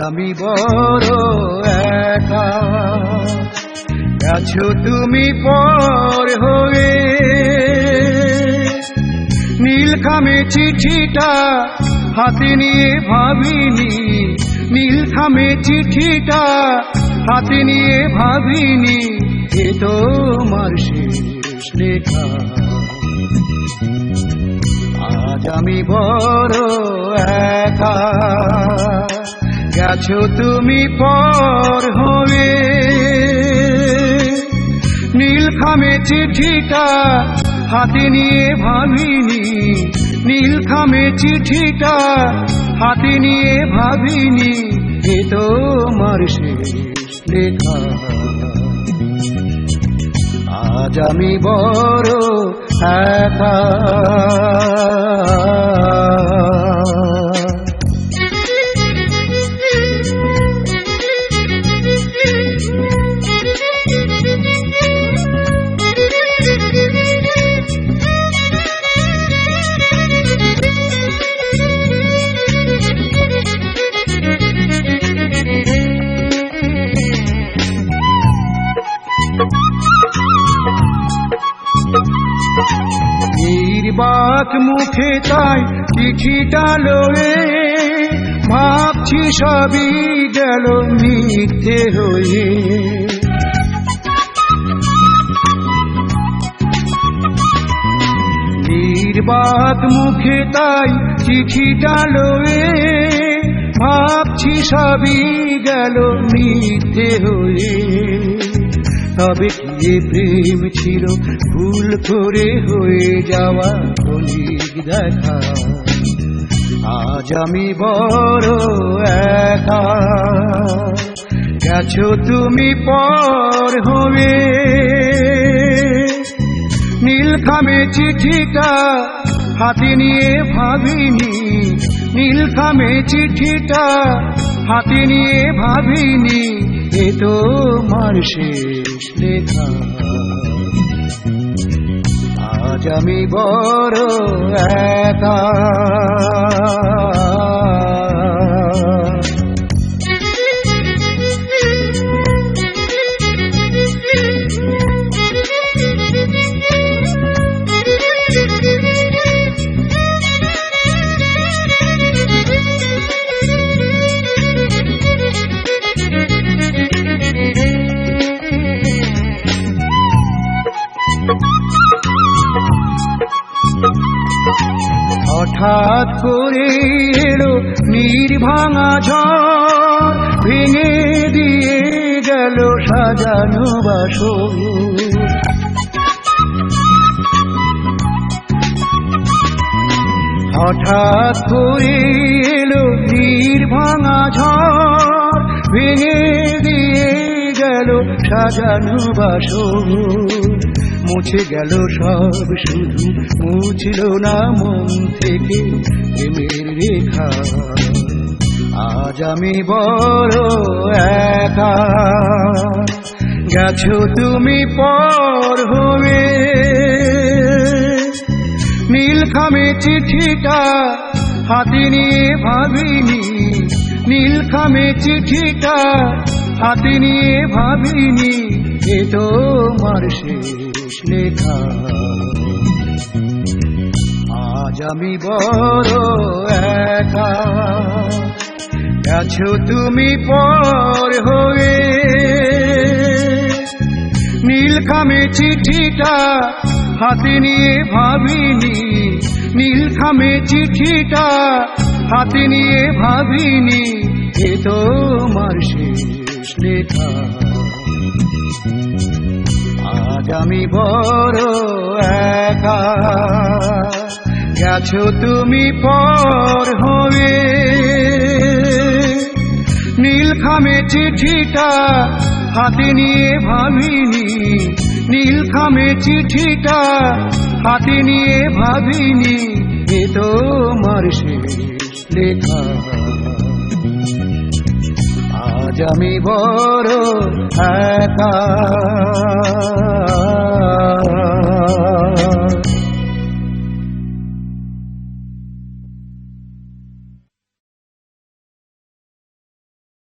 আমি বড় একা। গেছো তুমি পর হয়ে। নীলখামে চিঠিটা হাতে নিয়ে ভাবিনি। নীলখামে চিঠিটা হাতে নিয়ে ভাবিনি। এ তোমার শেষ লেখা। আজ আমি বড় গেছো তুমি পর হয়ে নীলখামে চিঠিটা হাতে নিয়ে ভাবিনি। নীলখামে চিঠিটা হাতে নিয়ে ভাবিনি। এ তোমার শেষ লেখা। আজ আমি বড় একা। নির্বাক মুখে তাই চিঠিটা লয়ে ভাবছি সবই গেল মিথ্যে হয়ে। নির্বাক মুখে তাই চিঠিটা লয়ে ভাবছি সবই গেল মিথ্যে হয়ে। তবে কি প্রেম ছিল ভুল করে হয়ে যাওয়া অনেক দেখা। আজ আমি বড় একা। গেছো তুমি পর হয়ে নীলখামে চিঠিটা হাতে নিয়ে ভাবিনি। নীলখামে চিঠিটা হাতে নিয়ে ভাবিনি। এ তোমার শেষ। লেখা আজ আমি বড় একা। হঠাৎ করে এলো নির্ভাঙা ঝড় ভেঙে দিয়ে গেল সাজানো বাসর। হঠাৎ করে এলো নির্ভাঙা ঝড় ভেঙে দিয়ে গেল সাজানো বাসর। মুছে গেল সব, শুধু মুছল না মন থেকে প্রেমের রেখা। আজ আমি বড় একা। গেছো তুমি পর হয়ে। নীলখামে চিঠিটা হাতে নিয়ে ভাবিনি। নীলখামে চিঠিটা হাতে নিয়ে ভাবিনি। এ তোমার শেষ। লেখা। আজ আমি বড় একা। গেছো তুমি পর হয়ে। নীলখামে চিঠিটা হাতে নিয়ে ভাবিনি। নীলখামে চিঠিটা হাতে নিয়ে ভাবিনি। এ তোমার শেষ লেখা। আমি বড় একা। গেছো তুমি পর হয়ে। নীলখামে চিঠিটা হাতে নিয়ে ভাবিনি। নীলখামে চিঠিটা হাতে নিয়ে ভাবিনি। এ তোমার শেষ লেখা। আমি বড় একা।